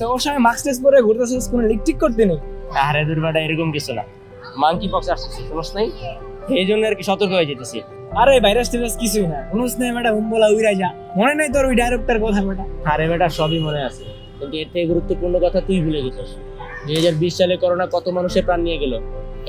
তোর সময় mask test পরে ঘুরতেছিস কোনো লিক করতে নেই। আরে দুর্বাটা এরকম কিছু না। মাংকি পক্স নাই? এই জন্য আর কি সতর্ক হয়ে যেতেছি। আরে ভাইরাস টিরাস কিছুই না। অনুস নেই ম্যাডাম হুম্বলা উইরা যা। মনে নাই তোর ওই ডাইরেক্টর কথা বেটা আরে বেটা সবই মনে আছে। কিন্তু এর থেকে গুরুত্বপূর্ণ কথা তুই ভুলে গেছিস। দুই হাজার বিশ সালে করোনা কত মানুষের প্রাণ নিয়ে গেল?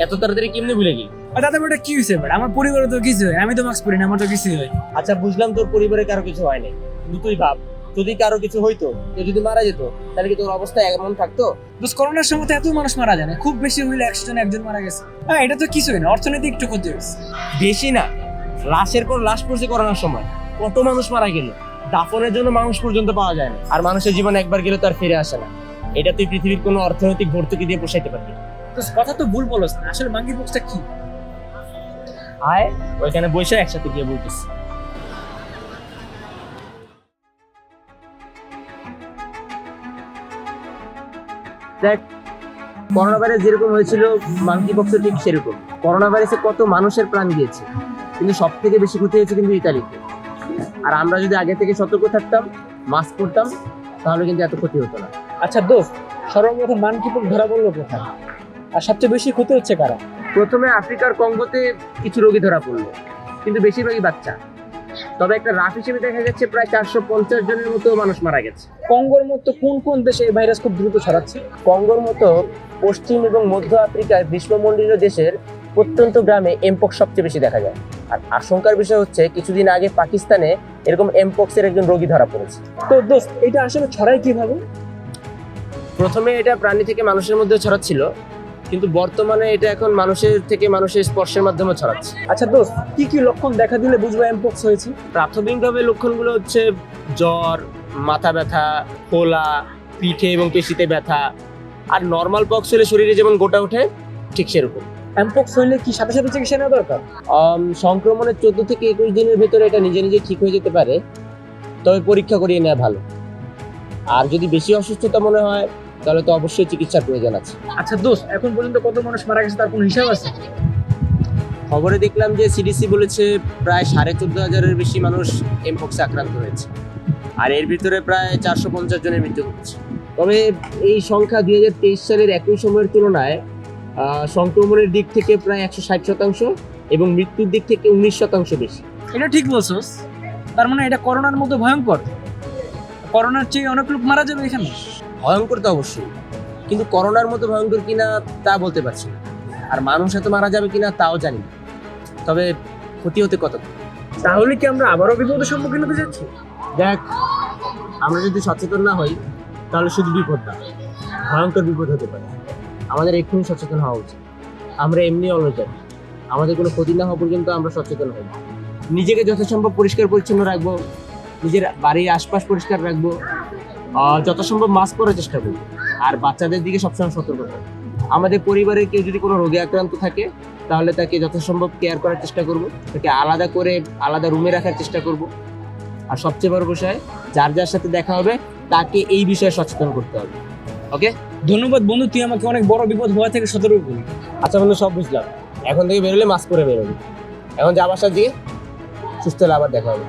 এত তাড়াতাড়ি কেমনে ভুলে গেলি? আর তাতে বেটা কি হয়েছে বেটা আমার পরিবারে তো কিছু হয় আমি তো মাস্ক পরি না আমার তো কিছুই হয় আচ্ছা বুঝলাম তোর পরিবারে কারও কিছু হয়নি কিন্তু তুই ভাব যদি কারও কিছু হইতো কেউ যদি মারা যেত তাহলে কি তোর অবস্থা এমন থাকতো? বস করোনার সময় তো এত মানুষ মারা যায় না। খুব বেশি হইলে একশো জন একজন মারা গেছে। হ্যাঁ এটা তো কিছুই না অর্থনৈতিক একটু ক্ষতি হয়েছে। বেশি না লাশের পর লাশ পড়ছে করোনার সময়। কত মানুষ মারা গেল? দাফনের জন্য মানুষ পর্যন্ত পাওয়া যায় না। আর মানুষের জীবন একবার গেলে তার ফিরে আসে না। এটা তুই পৃথিবীর কোনো অর্থনৈতিক ভর্তুকি দিয়ে পোষাইতে পারবি না। তো কথা তো ভুল বলস না। আসলে মাঙ্গি বক্সটা কি? আয় ওইখানে বসে একসাথে গিয়ে বলতেছি। দেখ করোনা ভাইরাস যেরকম হয়েছিল মাঙ্কি পক্স ঠিক সেরকম। করোনা ভাইরাসে কত মানুষের প্রাণ গিয়েছে কিন্তু সব থেকে বেশি ক্ষতি হয়েছে কিন্তু ইতালিতে আর আমরা যদি আগে থেকে সতর্ক থাকতাম মাস্ক পরতাম তাহলে কিন্তু এত ক্ষতি হতো না। আচ্ছা দোস্ত সর্বপ্রথম মানকি পোক ধরা পড়ল কোথায়? আর সবচেয়ে বেশি ক্ষতি হচ্ছে কারা? প্রথমে আফ্রিকার কঙ্গোতে কিছু রোগী ধরা পড়ল কিন্তু বেশিরভাগই বাচ্চা। তবে একটা রাফ হিসেবে দেখা যাচ্ছে প্রায় চারশো পঞ্চাশ জনের মতো মানুষ মারা গেছে। কঙ্গোর মতো কোন কোন দেশে এই ভাইরাস খুব দ্রুত ছড়াচ্ছে? কঙ্গোর মতো পশ্চিম এবং মধ্য আফ্রিকার গ্রীষ্মমণ্ডলীয় দেশের প্রত্যন্ত গ্রামে এমপক্স সবচেয়ে বেশি দেখা যায়। আর আশঙ্কার বিষয় হচ্ছে কিছুদিন আগে পাকিস্তানে এরকম এমপক্সের একজন রোগী ধরা পড়েছে। তো দোস্ত এটা আসলে ছড়ায় কীভাবে? প্রথমে এটা প্রাণী থেকে মানুষের মধ্যে ছড়াচ্ছিল। কিন্তু বর্তমানে এটা এখন মানুষের থেকে মানুষের স্পর্শের মাধ্যমে ছড়াচ্ছে। আচ্ছা দোস্ত কি কি লক্ষণ দেখা দিলে বুঝব এমপক্স হয়েছে? প্রাথমিকভাবে লক্ষণগুলো হচ্ছে জ্বর মাথা ব্যথা ফোলা পিঠে এবং পেশিতে ব্যথা। আর নর্মাল পক্স হলে শরীরে যেমন গোটা ওঠে ঠিক সেরকম। এমপক্স হইলে কি সাথে সাথে চিকিৎসা নেওয়া দরকার? সংক্রমণের চোদ্দ থেকে একুশ দিনের ভেতরে এটা নিজে নিজে ঠিক হয়ে যেতে পারে তবে পরীক্ষা করিয়ে নেওয়া ভালো। আর যদি বেশি অসুস্থতা মনে হয় তাহলে তো অবশ্যই চিকিৎসার প্রয়োজন আছে। আচ্ছা দোস্ত এখন পর্যন্ত কত মানুষ মারা গেছে তার কোনো হিসাব আছে? খবরে দেখলাম যে সিডিসি বলেছে প্রায় সাড়ে চোদ্দ হাজারের বেশি মানুষ এমপক্সে আক্রান্ত হয়েছে। আর এর ভিতরে প্রায় চারশো পঞ্চাশ জনের মৃত্যু হচ্ছে। তবে এই সংখ্যা দুই হাজার তেইশ সালের একই সময়ের তুলনায় সংক্রমণের দিক থেকে প্রায় একশো ষাট শতাংশ এবং মৃত্যুর দিক থেকে উনিশ শতাংশ বেশি। এটা ঠিক বলছোস তার মানে এটা করোনার মতো ভয়ঙ্কর। করোনার চেয়ে অনেক লোক মারা যাবে এখানে? ভয়ঙ্কর তো অবশ্যই। কিন্তু করোনার মতো ভয়ঙ্কর কিনা তা বলতে পারছি না। আর মানুষ এত মারা যাবে কিনা তাও জানি না। তবে ক্ষতি হতে কত তাহলে কি আমরা আবারও বিপদের সম্মুখীন হতে যাচ্ছি? দেখ আমরা যদি সচেতন না হই তাহলে শুধু বিপদ না ভয়ঙ্কর বিপদ হতে পারে। আমাদের এক্ষুনি সচেতন হওয়া উচিত। আমরা এমনি অলজারি আমাদের কোনো ক্ষতি না হওয়া পর্যন্ত আমরা সচেতন হই। নিজেকে যথাসম্ভব পরিষ্কার পরিচ্ছন্ন রাখব। নিজের বাড়ির আশপাশ পরিষ্কার রাখব। আহ, যত সম্ভব মাস্ক পরার চেষ্টা করব আর বাচ্চাদের দিকে সবসময় সতর্ক থাকব আমাদের পরিবারের কেউ যদি কোনো রোগে আক্রান্ত থাকে তাহলে তাকে যথাসম্ভব কেয়ার করার চেষ্টা করব। তাকে আলাদা করে আলাদা রুমে রাখার চেষ্টা করব। আর সবচেয়ে বড় বিষয় যার যার সাথে দেখা হবে তাকে এই বিষয়ে সচেতন করতে হবে। ওকে ধন্যবাদ বন্ধু তুই আমাকে অনেক বড় বিপদ ভয় থেকে সতর্ক করলি আচ্ছা বন্ধু সব বুঝলাম। এখন থেকে বেরোলে মাস্ক পরে বেরোবে। এখন যা বাসার দিয়ে সুস্থ হলে আবার দেখা হবে।